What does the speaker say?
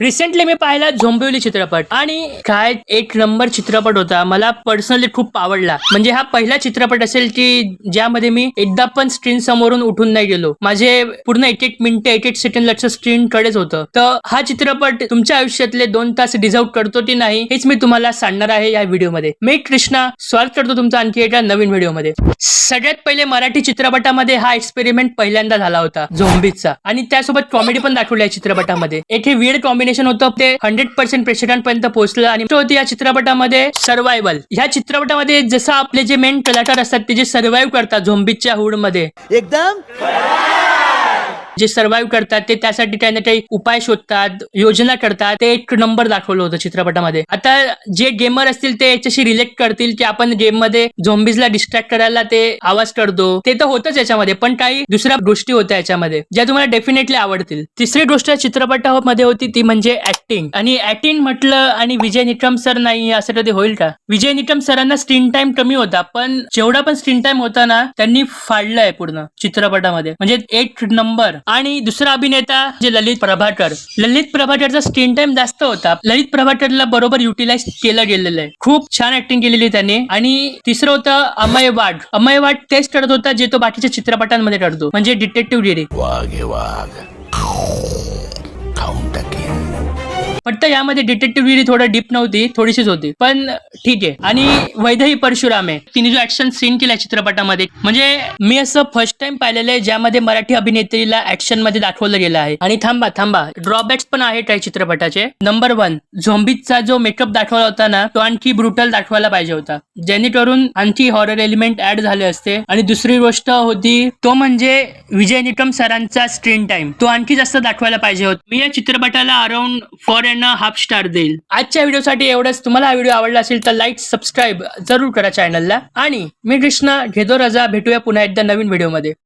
Recently मी पाहिला झोंबिवली चित्रपट. आणि काय एक नंबर चित्रपट होता. मला पर्सनली खूप आवडला. म्हणजे हा पहिला चित्रपट असेल की ज्यामध्ये मी एकदा पण स्क्रीन समोरून उठून नाही गेलो. माझे पूर्ण एक एक मिनिट एक एक सेकंड लक्ष स्क्रीन कडेच होतं. तर हा चित्रपट तुमच्या आयुष्यातले दोन तास डिझर्व करतो की नाही हेच मी तुम्हाला सांगणार आहे या व्हिडिओमध्ये. मी कृष्णा स्वागत करतो तुमचं आणखी एका नवीन व्हिडिओमध्ये. सगळ्यात पहिले मराठी चित्रपटामध्ये हा एक्सपेरिमेंट पहिल्यांदा झाला होता झोंबीचा. आणि त्यासोबत कॉमेडी पण दाखवली आहे चित्रपटामध्ये. एक हे विड कॉम्बिनेशन होतं. ते हंड्रेड पर्सेंट प्रेक्षकांपर्यंत पोहोचलं. आणि तो होती या चित्रपटामध्ये सर्वायवल ह्या चित्रपटामध्ये जसं आपले जे मेन कलाकार असतात ते जे सर्व्हाइव्ह करतात झोंबीच्या हुडमध्ये. एकदम? जे सर्व्हाइव्ह करतात ते त्यासाठी काही ना काही उपाय शोधतात योजना करतात. ते एक नंबर दाखवलं होतं चित्रपटामध्ये. आता जे गेमर असतील ते याच्याशी रिलेट करतील की आपण गेममध्ये झोंबीजला डिस्ट्रॅक्ट करायला ते आवाज करतो. ते तर होतच याच्यामध्ये पण काही दुसऱ्या गोष्टी होत्या याच्यामध्ये ज्या तुम्हाला डेफिनेटली आवडतील. तिसरी गोष्ट चित्रपटामध्ये होती ती म्हणजे ऍक्टिंग आणि ऍक्टिंग म्हटलं आणि विजय निकम सर नाही असं कधी होईल का? विजय निकम सरांना स्क्रीन टाइम कमी होता पण जेवढा पण स्क्रीन टाइम होता ना त्यांनी फाडलंय पूर्ण चित्रपटामध्ये. म्हणजे एक नंबर आणि दुसरा अभिनेता जे ललित प्रभाकर. ललित प्रभाकरचा स्क्रीन टाइम जास्त होता. ललित प्रभाकरला बरोबर युटिलाइज केलं गेलेलं आहे. खूप छान ऍक्टिंग केलेली त्याने. आणि तिसरं होतं अमय वाघ. अमय वाघ तेच करत होता जे तो बाकीच्या चित्रपटांमध्ये करतो. म्हणजे डिटेक्टिव्ह गिरी वाघ वाघ. फक्त यामध्ये डिटेक्टिव्ह थोडं डीप नव्हती थोडीशीच होती. पण ठीक आहे. आणि वैदही परशुराम आहे. तिने जो ऍक्शन सीन केला चित्रपटामध्ये म्हणजे मी असं फर्स्ट टाइम पाहिलेलं आहे ज्यामध्ये मराठी अभिनेत्रीला ऍक्शनमध्ये दाखवलं गेलं आहे. आणि थांबा थांबा. ड्रॉबॅक्स पण आहेत काही चित्रपटाचे. नंबर वन झोंबीचा जो मेकअप दाखवला होता ना तो आणखी ब्रुटल दाखवायला पाहिजे होता. जेणेकरून आणखी हॉरर एलिमेंट ऍड झाले असते. आणि दुसरी गोष्ट होती तो म्हणजे विजय निकम सरांचा स्क्रीन टाइम तो आणखी जास्त दाखवायला पाहिजे होता. मी या चित्रपटाला around four and half star देईल. आजच्या व्हिडिओसाठी एवढंच. तुम्हाला हा व्हिडिओ आवडला असेल तर लाईक सबस्क्राईब जरूर करा चॅनलला आणि मी कृष्णा घेदो रजा. भेटूया पुन्हा एकदा नवीन व्हिडिओमध्ये.